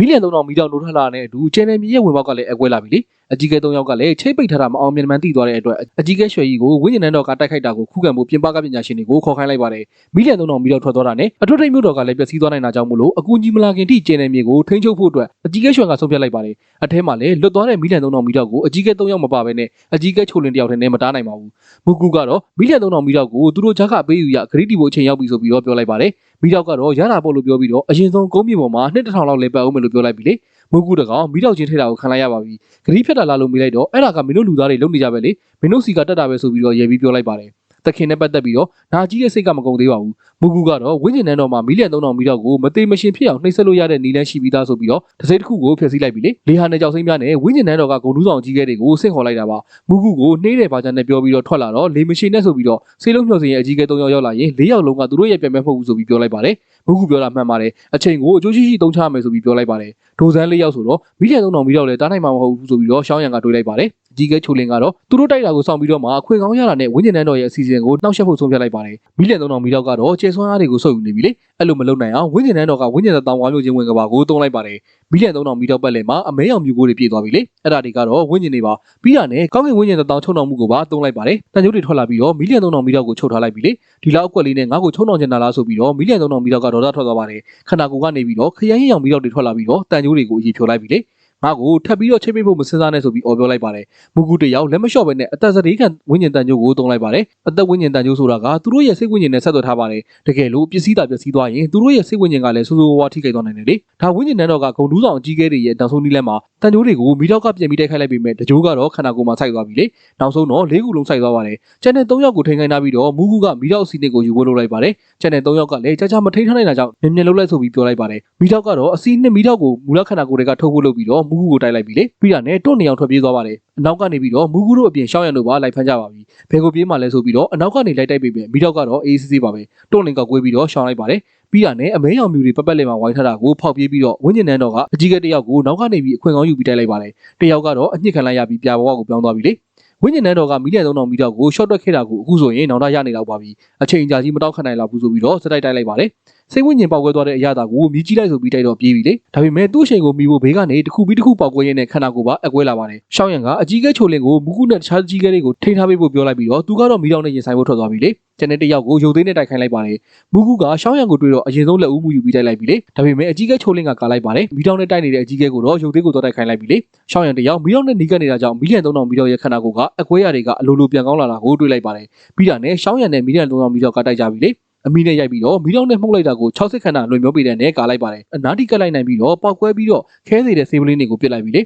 မီလီယံ3000မီတာနိုးထလာနဲ့အတူကျန်နယ်မြေရဲ့ဝင်ပေါက်ကလည်းအကွဲလာပြီလေအကြီးကဲ3ယောက်ကလည်းချိတ်ပိတ်ထားတာမအောင်မြင်မှန်သိသွားတဲ့အတွက်အကြီးကဲရွှေကြီးကိုဝင်းကျင်နန်းတော်ကတိုက်ခိုက်တာကိုခုခံဖို့ပြင်ပကပညာရှင်တွေကိုခေါ်ခိုင်းလိုက်ပါတယ်မီလီယံ3000မီတာထွက်သွားတာနဲ့အထွတ်ထိပ်မြို့တော်ကလည်းပျက်စီးသွားနိုင်တာကြောင့်မို့လို့အကူကြီးမလာခင်ထိကျန်နယ်မြေကိုထိန်းချုပ်ဖို့အတွက်အကြီးကဲရွှေကဆုံးဖြတ်လိုက်ပါတယ်အထဲမှာလည်းလွတ်သွားတဲ့မီလီယံ3000မီတာကိုအကြီးကဲ3ယောက်မပါဘဲနဲ့အကြီးကဲချိုလင်တယောက်တည်းနဲ့မတားနိုင်ပါဘူးမူကူကတော့မီလီယံ3000မီတာကိုသူတို့ဂျက်ကပေးယူရဂရိတီဖို့အချိန်ရောက်ပြီဆိုပြီးတော့ပြောလိုက်ပါတယ် မီတောက်ကတော့ရတာပေါ့လို့ပြောပြီးတော့အရင်ဆုံးကုန်းမြေပေါ်မှာနှစ်တစ်ထောင်လောက်လဲပတ်အောင်မယ်လို့ပြောလိုက်ပြီလေမုတ်ကူတကောင်မီတောက်ချင်းထိတာကိုခံလိုက်ရပါပြီဂရီးဖြတ်တာလားလို့မေးလိုက်တော့အဲ့ဒါကမင်းတို့လူသားတွေလုံနေကြပဲလေမင်းတို့စီကတက်တာပဲဆိုပြီးတော့ရေပြီးပြောလိုက်ပါတယ် တခင်နဲ့ပတ်သက်ပြီးတော့နာကြီးရဲ့စိတ်ကမကုန်သေးပါဘူးမူကူကတော့ဝင်းကျင်နန်းတော်မှာမီလီယံ3000မီတောက်ကိုမသေးမရှင်ဖြစ်အောင်နှိမ့်ဆက်လို့ရတဲ့နီလန်းရှိပြီးသားဆိုပြီးတော့တစ်စိတ်တစ်ခုကိုဖျက်ဆီးလိုက်ပြီလေလေဟာနဲ့ကြောက်စိမ့်များနဲ့ဝင်းကျင်နန်းတော်ကဂုံတူးဆောင်ကြီးခဲ့တွေကိုဆင့်ခေါ်လိုက်တာပါမူကူကိုနှေးတဲ့ဘာချန်နဲ့ပြောပြီးတော့ထွက်လာတော့လေမရှင်နဲ့ဆိုပြီးတော့ဆေးလုံးမျှော်စင်ရဲ့အကြီးကဲ3ယောက်ရောက်လာရင်4ယောက်လုံးကသူတို့ရဲ့ပြန်မဲ့မဟုတ်ဘူးဆိုပြီးပြောလိုက်ပါတယ်မူကူပြောတာမှန်ပါတယ်အချိန်ကိုအကျိုးရှိရှိသုံးချရမယ်ဆိုပြီးပြောလိုက်ပါတယ်ဒိုဇန်၄ယောက်ဆိုတော့မီလီယံ3000မီတောက်လည်းတားနိုင်မှာမဟုတ်ဘူးဆိုပြီးတော့ရှောင်းရံကတွေးလိုက်ပါတယ်အကြီးကဲချိုလင်ကတော့သူတို့တိုက်တာကိုစောင့်ပြီးတော့မှအခွင့်ကောင်းရတာနဲ့ဝင်းကျင်တန်းတော်ရဲ့အစီအစဉ်ကိုနှောက်ယှက်ဖို့ဆုံးဖြတ်လိုက်ပါတယ်မီလီယံ3000မီတောက်ကတော့ကျေဆွမ်းအားတွေကိုစုပ်ယူနေပြီလေအဲ့လိုမလုပ်နိုင်အောင်ဝင်းကျင်တန်းတော်ကဝင်းကျင်တဲ့တောင်ဝါမျိုးချင်းဝင်ကဘာကိုတုံးလိုက်ပါတယ်မီလီယံ3000မီတောက်ပတ်လည်မှာအမဲရောင်မြူကိုတွေပြည့်သွားပြီလေအဲ့ဒါတွေကတော့ဝင်းကျင်နေပါပြီးတာနဲ့ကောင်းကင်ဝင်းကျင်တဲ့တောင်ချုံတော်မှုကိုပါတုံးလိုက်ပါတယ်တန်ကျိုးတွေထွက်လာပြီးတော့မီလီယံ3000မီတောက်ကိုချုပ်ထားလိုက်ပြီလေဒီလောက်အကွက်လေးနဲ့ငါ့ကိုချုံတော်ချင်တာလားဆိုပြီးတော့မီလီယံ3000မီတောက်ကဒေါသထွက်သွားပါတယ်ခန္ဓာကိုယ်ကနေပြီးတော့ခရမ်းရင်ရောင်မီတောက်တွေထွက်လာပြီးတော့တန်ကျိုးတွေကိုအရေးဖြိုလိုက်ပြီလေ ငါ့ကိုထပ်ပြီးတော့ချိတ်ပိတ်ဖို့မစင်စားနဲ့ဆိုပြီးအော်ပြောလိုက်ပါတယ်မူကူတယောက်လက်မလျှော့ပဲနဲ့အသက်စတေးခံဝင်းကျင်တန်ကျိုးကိုတုံးလိုက်ပါတယ်အသက်ဝင်းကျင်တန်ကျိုးဆိုတာကသူတို့ရဲ့စိတ်ဝင်းကျင်နဲ့ဆက်သွယ်ထားပါတယ်တကယ်လို့ပစ္စည်းတာပစ္စည်းသွားရင်သူတို့ရဲ့စိတ်ဝင်းကျင်ကလည်းဆိုးဆိုးဝါးဝါထိခိုက်သွားနိုင်တယ်လေဒါဝင်းကျင်တန်းတော်ကဂုံတူးဆောင်အကြီးကဲတွေရဲ့တောင်ဆုံးနီးလမ်းမှာတန်ကျိုးတွေကိုမီတော့ကပြင်ပြီးတိုက်ခိုက်လိုက်ပေမဲ့တကြိုးကတော့ခန္ဓာကိုယ်မှာစိုက်သွားပြီလေနောက်ဆုံးတော့လေးခုလုံးစိုက်သွားပါတယ်ကျန်တဲ့၃ယောက်ကိုထိန်ခိုင်းထားပြီးတော့မူကူကမီတော့အစီနစ်ကိုယူဖို့လုပ်လိုက်ပါတယ်ကျန်တဲ့၃ယောက်ကလည်းကြာကြာမထိန်ထားနိုင်တာကြောင့်မြင်မြင်လုံးလိုက်ဆိုပြီးပြောလိုက်ပါတယ်မီတော့ကတော့အစီနစ်မီတော့ကိုမူလခန္ဓာကိုယ်တွေကထုတ်ဖို့လုပ်ပြီးတော့မူကူကိုတိုက်လိုက်ပြီလေပြီးတာနဲ့တွန့်နေအောင်ထွက်ပြေးသွားပါတယ်အနောက်ကနေပြီးတော့မူကူတို့အပြင်ရှောင်းရံတို့ပါလိုက်ဖမ်းကြပါပြီဘယ်ကိုပြေးမှလဲဆိုပြီးတော့အနောက်ကနေလိုက်တိုက်ပေမဲ့မီတော့ကတော့အေးစစ်စစ်ပါပဲတွန့်လင်ကကွေးပြီးတော့ရှောင်းလိုက်ပါတယ်ပြီးတာနဲ့အမဲရောင်မြူတွေပက်ပက်လေးမှာဝိုင်းထားတာကိုဖောက်ပြေးပြီးတော့ဝင်းကျင်နန်းတော်ကအကြီးကဲတစ်ယောက်ကိုနောက်ကနေပြီးအခွင့်ကောင်းယူပြီးတိုက်လိုက်ပါတယ်တစ်ယောက်ကတော့အညစ်ခံလိုက်ရပြီးပြာဘဝကိုပြောင်းသွားပြီလေ ဝင်းကျင်နန်းတော်ကမီလီယံ3000မီတာကိုရှော့တွက်ခဲ့တာကိုအခုဆိုရင်နောင်တရနေတော့ပါပြီအချိန်ကြာကြီးမတောက်ခတ်နိုင်လောက်ဘူးဆိုပြီးတော့စတိုက်တိုက်လိုက်ပါတယ်စိတ်ဝိညာဉ်ပေါက်ကွဲသွားတဲ့အရာတာကိုမြည်ကြည့်လိုက်ဆိုပြီးတိုက်တော့ပြေးပြီလေဒါပေမဲ့သူ့အချိန်ကိုမီဖို့ဘေးကနေတစ်ခုပြီးတစ်ခုပေါက်ကွဲရင်းနဲ့ခန္ဓာကိုယ်ပါအကွဲလာပါတယ်ရှောင်းရံကအကြီးကဲချိုလင်ကိုမူကုနဲ့တခြားကြီးကဲတွေကိုထိန်းထားပေးဖို့ပြောလိုက်ပြီးတော့သူကတော့မီတောင်နဲ့ရင်ဆိုင်ဖို့ထွက်သွားပြီလေ ကျန်တဲ့တစ်ယောက်ကိုရုပ်သိမ်းနဲ့တိုက်ခိုင်းလိုက်ပါတယ်မူကုကရှောင်းရံကိုတွေ့တော့အရင်ဆုံးလက်ဦးမှုယူပြီးတိုက်လိုက်ပြီလေဒါပေမဲ့အကြီးကဲချိုလင်ကကာလိုက်ပါတယ်မီတောင်နဲ့တိုက်နေတဲ့အကြီးကဲကိုတော့ရုပ်သိမ်းကိုတော့တိုက်ခိုင်းလိုက်ပြီလေရှောင်းရံတစ်ယောက်မီတောင်နဲ့နီးကပ်နေတာကြောင့်မီလီယံ3000မီတောင်ရဲ့ခန္ဓာကိုယ်ကအကွဲရတွေကအလိုလိုပြန်ကောင်းလာတာကိုတွေ့လိုက်ပါတယ်ပြီးတာနဲ့ရှောင်းရံနဲ့မီလီယံ3000မီတောင်ကတိုက်ကြပြီလေအမီနဲ့ရိုက်ပြီးတော့မီတောင်နဲ့မှုတ်လိုက်တာကို6စစ်ခန္ဓာလွင်မျိုးပေးတဲ့နဲ့ကာလိုက်ပါတယ်အနာတိကတ်လိုက်နိုင်ပြီးတော့ပောက်ကွဲပြီးတော့ခဲစေတဲ့ဆေးပလင်းတွေကိုပစ်လိုက်ပြီလေ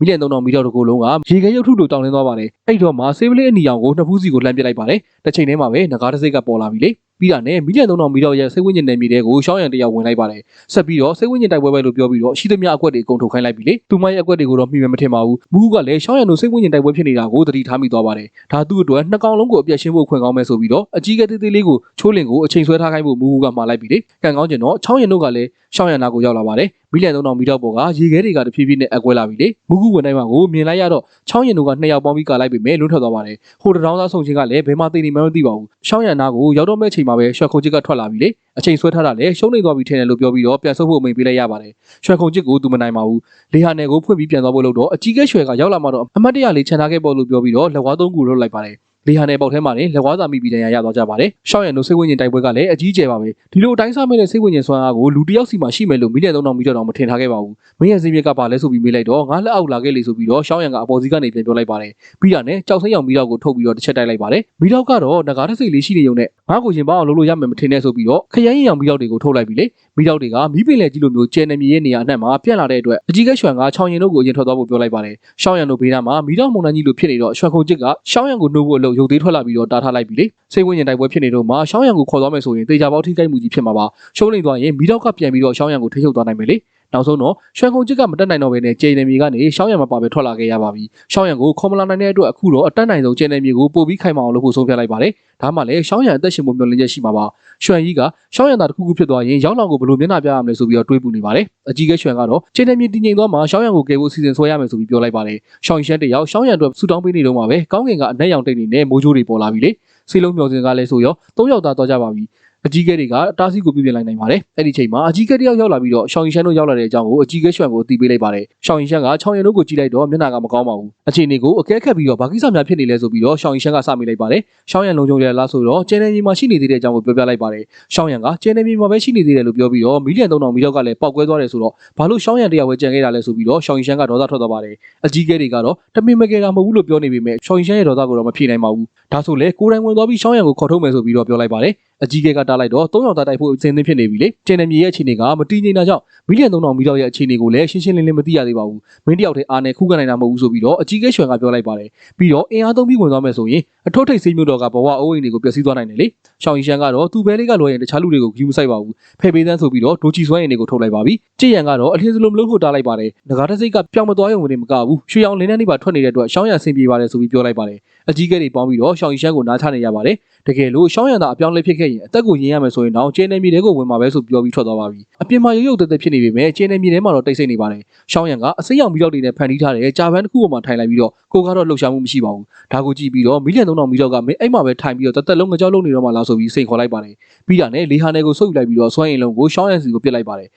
မီလီယံ3000မီတာတကူလုံးကရေခဲရုပ်ထုလိုတောင်းလင်းသွားပါတယ်အဲ့တော့မှဆေးပလင်းအနီရောင်ကိုနှစ်ဖူးစီကိုလှမ်းပစ်လိုက်ပါတယ်တစ်ချိန်တည်းမှာပဲငကားတစ်စိတ်ကပေါ်လာပြီလေ ပြီးတာနဲ့မီလီယံ3000မီတာရဲ့စိတ်ဝိညာဉ်နယ်မြေတဲကိုရှောင်းရံတယောက်ဝင်လိုက်ပါတယ်ဆက်ပြီးတော့စိတ်ဝိညာဉ်တိုက်ပွဲပဲလို့ပြောပြီးတော့ရှိသမျှအကွက်တွေအကုန်ထုတ်ခိုင်းလိုက်ပြီလေသူမရဲ့အကွက်တွေကိုတော့မှီမယ်မထင်ပါဘူးမူကလည်းရှောင်းရံတို့စိတ်ဝိညာဉ်တိုက်ပွဲဖြစ်နေတာကိုသတိထားမိသွားပါတယ်ဒါသူ့အတွက်နှစ်ကောင်လုံးကိုအပြတ်ရှင်းဖို့ခွင့်ကောင်းမယ်ဆိုပြီးတော့အကြီးကဲသေးသေးလေးကိုချိုးလင်ကိုအချိန်ဆွဲထားခိုင်းဖို့မူကမှာလိုက်ပြီလေကံကောင်းကျင်တော့ချောင်းရံတို့ကလည်းရှောင်းရံနာကိုရောက်လာပါတယ်မီလီယံ3000မီတာပေါ်ကရေခဲတွေကတဖြည်းဖြည်းနဲ့အကွဲလာပြီလေမူကူဝင်တိုင်းမှာကိုမြင်လိုက်ရတော့ချောင်းရံတို့ကနှစ်ယောက်ပေါင်းပြီးကာလိုက်ပြီမဲ့လွတ်ထွက်သွားပါတယ်ဟိုတရောင်းသားဆုံချင်းကလည်းဘယ်မှသိနေမှမသိပါဘူးရှောင်းရံနာကိုရောက်တော့မဲ့ချိန်မှာပဲရွှေခုံချစ်ကထွက်လာပြီလေအချိန်ဆွဲထားတာလည်းရှုံးနေသွားပြီထင်တယ်လို့ပြောပြီးတော့ပြန်ဆုပ်ဖို့အမိန်ပေးလိုက်ရပါတယ်ရွှေခုံချစ်ကိုသူမနိုင်ပါဘူးလေဟာနယ်ကိုဖွင့်ပြီးပြန်သွားဖို့လို့တော့အကြီးကဲရွှေကရောက်လာမှတော့အမတ်တရလေးခြံထားခဲ့ပေါ်လို့ပြောပြီးတော့လက်ဝါးသုံးခုလွတ်လိုက်ပါတယ် လေဟာနယ်ပေါက်ထဲမှာလည်းလက်ဝါးစာမိပြီးတန်ရရသွားကြပါတယ်။ရှောင်းရံတို့စိတ်ဝိညာဉ်တိုက်ပွဲကလည်းအကြီးကျယ်ပါပဲ။ဒီလိုအတိုင်းစားမဲ့တဲ့စိတ်ဝိညာဉ်ဆွမ်းအားကိုလူတစ်ယောက်စီမှာရှိမယ်လို့မီလီယံ3000မီတာတောင်မထင်ထားခဲ့ပါဘူး။မင်းရဲ့စင်းမြက်ကပါလဲဆိုပြီးမေးလိုက်တော့ငါလက်အောက်လာခဲ့လေဆိုပြီးတော့ရှောင်းရံကအပေါ်စီကနေပြန်ပြောလိုက်ပါတယ်။ပြီးတာနဲ့ကြောက်စိမ့်ရောင်မီတာကိုထုတ်ပြီးတော့တစ်ချက်တိုက်လိုက်ပါတယ်။မီတာကတော့ငကားတစ်စိတ်လေးရှိနေုံနဲ့ငါ့ကိုရင်ပေါအောင်လုပ်လို့ရမယ်မထင်နဲ့ဆိုပြီးတော့ခရမ်းရင်ရောင်မီတာတွေကိုထုတ်လိုက်ပြီလေ။မီတာတွေကမီးပင်လေကြီးလိုမျိုးကျဲနေမြေရဲ့နေရာအနှံ့မှာပြန့်လာတဲ့အတွက်အကြီးကဲရွှံကချောင်းရင်တို့ကိုအရင်ထွက်သွားဖို့ပြောလိုက်ပါတယ်။ရှောင်းရံတို့ဘေးနားမှာမီတာမုန်တန်းကြီးလိုဖြစ်နေတော့ရွှံခုံချစ်ကရှောင်းရံကိုနှုတ်ဖို့အလုပ်ရုပ်သေးထွက်လာပြီးတော့တားထားလိုက်ပြီလေစိတ်ဝိညာဉ်တိုက်ပွဲဖြစ်နေတော့မှရှောင်းရံကိုခေါ်သွားမယ်ဆိုရင်တေချာပေါက်ထိခိုက်မှုကြီးဖြစ်မှာပါရှုံးနေသွားရင်မီတော့ကပြန်ပြီးတော့ရှောင်းရံကိုထိချုပ်သွားနိုင်မယ်လေ နောက်ဆုံးတော့ရွှေခုံချစ်ကမတက်နိုင်တော့ဘဲနဲ့ကျိန်နေမြေကနေရှောင်းရံမပါပဲထွက်လာခဲ့ရပါပြီရှောင်းရံကိုခေါ်မလာနိုင်တဲ့အတွက်အခုတော့အတက်နိုင်ဆုံးကျိန်နေမြေကိုပို့ပြီးခိုင်မာအောင်လုပ်ဖို့ဆုံးဖြတ်လိုက်ပါတယ်ဒါမှလည်းရှောင်းရံအသက်ရှင်ဖို့မျှော်လင့်ချက်ရှိမှာပါရွှန်ကြီးကရှောင်းရံသားတစ်ခုခုဖြစ်သွားရင်ရောက်လောက်ကိုဘယ်လိုမျက်နှာပြရမလဲဆိုပြီးတော့တွေးပူနေပါတယ်အကြီးကဲရွှန်ကတော့ကျိန်နေမြေတည်ငြိမ်သွားမှရှောင်းရံကိုကယ်ဖို့စီစဉ်ဆွဲရမယ်ဆိုပြီးပြောလိုက်ပါတယ်ရှောင်းရှန်တယောက်ရှောင်းရံအတွက်ဆူတောင်းပေးနေတော့မှပဲကောင်းကင်ကအနက်ရောင်တိတ်နေနဲ့မိုးချိုးတွေပေါ်လာပြီလေစီလုံးမျောစင်ကလည်းဆိုရော၃ယောက်သားတော့ကြပါပြီ အကြီးကဲတွေကအတားဆီးကိုပြုပြင်လိုက်နိုင်ပါတယ်အဲ့ဒီချိန်မှာအကြီးကဲတယောက်ရောက်လာပြီးတော့ရှောင်းရင်ရှန်တို့ရောက်လာတဲ့အကြောင်းကိုအကြီးကဲရွှံကိုအသိပေးလိုက်ပါတယ်ရှောင်းရင်ရှန်ကချောင်းရင်တို့ကိုကြည့်လိုက်တော့မျက်နှာကမကောင်းပါဘူးအခြေအနေကိုအကဲခတ်ပြီးတော့ဘာကိစ္စများဖြစ်နေလဲဆိုပြီးတော့ရှောင်းရင်ရှန်ကစမိလိုက်ပါတယ်ရှောင်းရန်လုံခြုံရလားဆိုတော့ကျန်းနေမြေမှာရှိနေသေးတဲ့အကြောင်းကိုပြောပြလိုက်ပါတယ်ရှောင်းရန်ကကျန်းနေမြေမှာပဲရှိနေသေးတယ်လို့ပြောပြီးတော့မီလီယံ3000မီလောက်ကလည်းပောက်ကွဲသွားတယ်ဆိုတော့ဘာလို့ရှောင်းရန်တရားဝဲကြံခဲ့တာလဲဆိုပြီးတော့ရှောင်းရင်ရှန်ကဒေါသထွက်သွားပါတယ်အကြီးကဲတွေကတော့တမင်မကယ်တာမဟုတ်ဘူးလို့ပြောနေပေမဲ့ရှောင်းရင်ရှန်ရဲ့ဒေါသကိုတော့မဖြေနိုင်ပါဘူးဒါဆိုလေကိုယ်တိုင်ဝင်သွားပြီးရှောင်းရန်ကိုခေါ်ထုတ်မယ်ဆိုပြီးတော့ပြောလိုက်ပါတယ် အကြီးကဲကတားလိုက်တော့၃ယောက်သားတိုက်ဖို့အစဉ်သင့်ဖြစ်နေပြီလေကျန်တဲ့မြေရဲ့အခြေအနေကမတည်ငြိမ်တာကြောင့်မီလီယံ3000မီလောက်ရဲ့အခြေအနေကိုလည်းရှင်းရှင်းလင်းလင်းမသိရသေးပါဘူးမင်းတယောက်တည်းအားနဲ့ခုခံနိုင်တာမဟုတ်ဘူးဆိုပြီးတော့အကြီးကဲရွှေကပြောလိုက်ပါတယ်ပြီးတော့အင်အားသုံးပြီးဝင်သွားမယ်ဆိုရင်အထုပ်ထိတ်စိတ်မျိုးတော်ကဘဝအိုးအိမ်တွေကိုပျက်စီးသွားနိုင်တယ်လေရှောင်းရင်ရှန်ကတော့သူ့ဘဲလေးကလွယ်ရင်တခြားလူတွေကိုဂယူမဆိုင်ပါဘူးဖဲပေးသန်းဆိုပြီးတော့ဒိုချီဆွဲရင်တွေကိုထုတ်လိုက်ပါပြီကြည်ရန်ကတော့အထင်စလုံးမလို့ဖို့တားလိုက်ပါတယ်ငကားတစ်စိတ်ကပြောင်းမသွားရုံနဲ့မကဘူးရွှေရောင်လင်းနှန်းတွေပါထွက်နေတဲ့အတွက်ရှောင်းရန်ဆင်ပြေပါတယ်ဆိုပြီးပြောလိုက်ပါတယ် အကြီးကဲတွေပေါင်းပြီးတော့ရှောင်းရင်ရှန်ကိုနားချနေရပါတယ်တကယ်လို့ရှောင်းရန်သာအပြောင်းလဲဖြစ်ခဲ့ရင်အသက်ကိုရင်းရမယ်ဆိုရင်တော့ကျင်းနေမြေတွေကိုဝင်မှာပဲဆိုပြောပြီးထွက်သွားပါပြီအပြင်မှာရုပ်ရုပ်သက်သက်ဖြစ်နေပေမဲ့ကျင်းနေမြေထဲမှာတော့တိတ်ဆိတ်နေပါတယ်ရှောင်းရန်ကအစိမ်းရောင်ပြီးတော့တွေနဲ့ဖန်တီးထားတဲ့ဂျာပန်တစ်ခုပေါ်မှာထိုင်လိုက်ပြီးတော့ကိုကတော့လှုပ်ရှားမှုမရှိပါဘူးဒါကိုကြည့်ပြီးတော့မီလီယံ3000မီလောက်ကမင်းအိမ်မှာပဲထိုင်ပြီးတော့တသက်လုံးငကြောက်လုံးနေတော့မှလားဆိုပြီးစိန်ခေါ်လိုက်ပါတယ်ပြီးတာနဲ့လေဟာနယ်ကိုဆုပ်ယူလိုက်ပြီးတော့စွမ်းရင်လုံးကိုရှောင်းရန်စီကိုပြစ်လိုက်ပါတယ်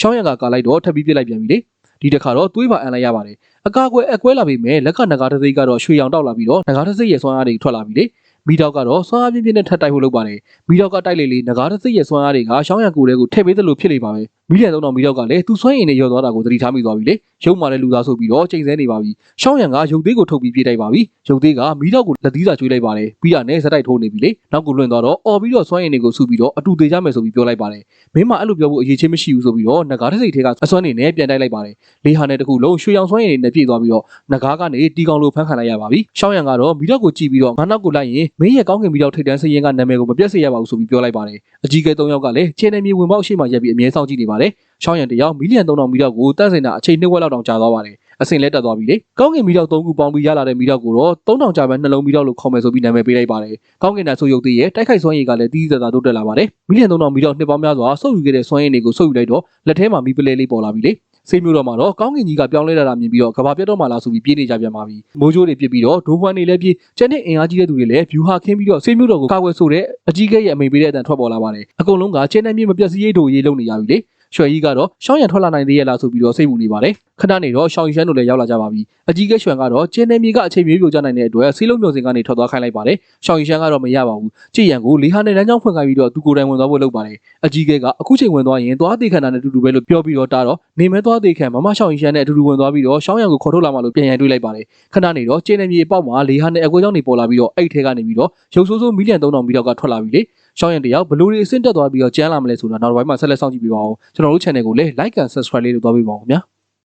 ရှောင်းရန်ကကာလိုက်တော့ထပ်ပြီးပြစ်လိုက်ပြန်ပြီလေ ဒီတစ်ခါတော့သွေးပါအန်လိုက်ရပါတယ်အကာအကွယ်အကွဲလာပြီမဲ့လက်ကနဂါတသိန်းကတော့ရွှေရောင်တောက်လာပြီးတော့နဂါတသိန်းရဲ့စွမ်းအားတွေထွက်လာပြီလေမီတောက်ကတော့စွမ်းအားပြင်းပြင်းနဲ့ထပ်တိုက်ဖို့လုပ်ပါတယ်မီတောက်ကတိုက်လေလေနဂါတသိန်းရဲ့စွမ်းအားတွေကရှောင်းရန်ကိုယ်တွေကိုထည့်ပေးသလိုဖြစ်နေပါပဲ မီလီယံ3000မီတောက်ကလည်းသူစွမ်းရည်နဲ့ရောသွားတာကိုသတိထားမိသွားပြီလေရုပ်မာတဲ့လူသားဆိုပြီးတော့ချိန်ဆနေပါပြီရှောင်းရန်ကရုပ်သေးကိုထုတ်ပြီးပြေးတိုက်ပါပြီရုပ်သေးကမီတောက်ကိုလက်သီးစာကျွေးလိုက်ပါတယ်ပြီးတာနဲ့ဇက်တိုက်ထိုးနေပြီလေနောက်ကိုလွင့်သွားတော့အော်ပြီးတော့စွမ်းရည်တွေကိုစုပြီးတော့အတူသေးကြမယ်ဆိုပြီးပြောလိုက်ပါတယ်မင်းမအဲ့လိုပြောဖို့အရေးချင်းမရှိဘူးဆိုပြီးတော့နဂါတစိတ်ထဲကအစွမ်းနေနဲ့ပြန်တိုက်လိုက်ပါတယ်လေဟာနဲ့တခုလုံးရွှေရောင်စွမ်းရည်တွေနဲ့ပြည့်သွားပြီးတော့နဂါကနေတီကောင်လိုဖမ်းခံလိုက်ရပါပြီရှောင်းရန်ကတော့မီတောက်ကိုကြည့်ပြီးတော့ငါနောက်ကိုလိုက်ရင်မင်းရဲ့ကောင်းကင်မီတောက်ထိတ်တန်းစရင်ကနာမည်ကိုမပြတ်စေရပါဘူးဆိုပြီးပြောလိုက်ပါတယ်အကြီးကဲ၃ယောက်ကလည်းခြေနေမြေဝင်ပေါက်ရှိမှရက်ပြီးအမြဲစောင့်ကြည့်နေပါတယ်ရှောင်းရန်တယောက်မီလီယံ3000မီတောက်ကိုတန့်စင်တာအချိန်နှစ်ဝက်လောက်တောင်ကြာသွားပါတယ်အစင်လဲတက်သွားပြီလေကောင်းကင်မီတောက်၃ခုပေါင်းပြီးရလာတဲ့မီတောက်ကိုတော့3000ကြာပဲနှလုံးမီတောက်လို့ခေါ်မယ်ဆိုပြီးနာမည်ပေးလိုက်ပါတယ်ကောင်းကင်တာဆိုရုပ်သေးရဲ့တိုက်ခိုက်စွမ်းရည်ကလည်းတီးသသာတိုးတက်လာပါတယ်မီလီယံ3000မီတောက်နှစ်ပေါင်းများစွာဆုပ်ယူခဲ့တဲ့စွမ်းရည်တွေကိုဆုပ်ယူလိုက်တော့လက်ထဲမှာမီပလဲလေးပေါ်လာပြီလေစိတ်မျိုးတော့မှာတော့ကောင်းကင်ကြီးကပြောင်းလဲလာတာမြင်ပြီးတော့ကဘာပြတ်တော့မှလားဆိုပြီးပြေးနေကြပြန်ပါပြီမိုးကြိုးတွေပြစ်ပြီးတော့ဒိုးဘွမ်တွေလည်းပြေးကျန်တဲ့အင်အားကြီးတဲ့သူတွေလည်းဗျူဟာခင်းပြီးတော့စိတ်မျိုးတော့ကိုကာကွယ်ဆိုတဲ့အကြီးကဲရဲ့အမိန်ပေးတဲ့အတန်ထွက်ပေါ်လာပါတယ်အကုန်လုံးကကျင်းနေမြေမပြတ်စည်းရေးတို့ရေးလုပ်နေရပြီလေ ရွှေကြီးကတော့ရှောင်းရံထွက်လာနိုင်သေးရဲ့လားဆိုပြီးတော့စိတ်ပူနေပါတယ်ခဏနေတော့ရှောင်းရန်တို့လည်းရောက်လာကြပါပြီအကြီးကဲရွှေကတော့ကျင်းနေမြေကအချိန်မျိုးပြိုကျနိုင်တဲ့အတွက်စီးလုံးမျိုးစင်ကနေထွက်သွားခိုင်းလိုက်ပါတယ်ရှောင်းရန်ကတော့မရပါဘူးကြည်ရန်ကိုလေးဟာနဲ့လမ်းကြောင်းဖွင့်ခိုင်းပြီးတော့သူကိုယ်တိုင်ဝင်သွားဖို့လုပ်ပါတယ်အကြီးကဲကအခုချိန်ဝင်သွားရင်သွားသေးခန္ဓာနဲ့အတူတူပဲလို့ပြောပြီးတော့တားတော့နေမဲသွားသေးခံမမရှောင်းရန်နဲ့အတူတူဝင်သွားပြီးတော့ရှောင်းရန်ကိုခေါ်ထုတ်လာမှလို့ပြန်ရန်တွေးလိုက်ပါတယ်ခဏနေတော့ကျင်းနေမြေပေါက်မှာလေးဟာနဲ့အကွဲကြောင့်နေပေါ်လာပြီးတော့အဲ့ထဲကနေပြီးတော့ရုပ်ဆိုးဆိုးမီလီယံ3000မီလောက်ကထွက်လာပြီလေ ရှောင်းရန်တယောက်ဘလူတွေအဆင့်တက်သွားပြီးတော့ကျန်းလာမလဲဆိုတာနောက်တစ်ပိုင်းမှာဆက်လက်စောင့်ကြည့်ပေးပါဦးကျွန်တော်တို့ channel ကိုလည်း like and subscribe လေးလုပ်သွားပေးပါဦးခင်ဗျာ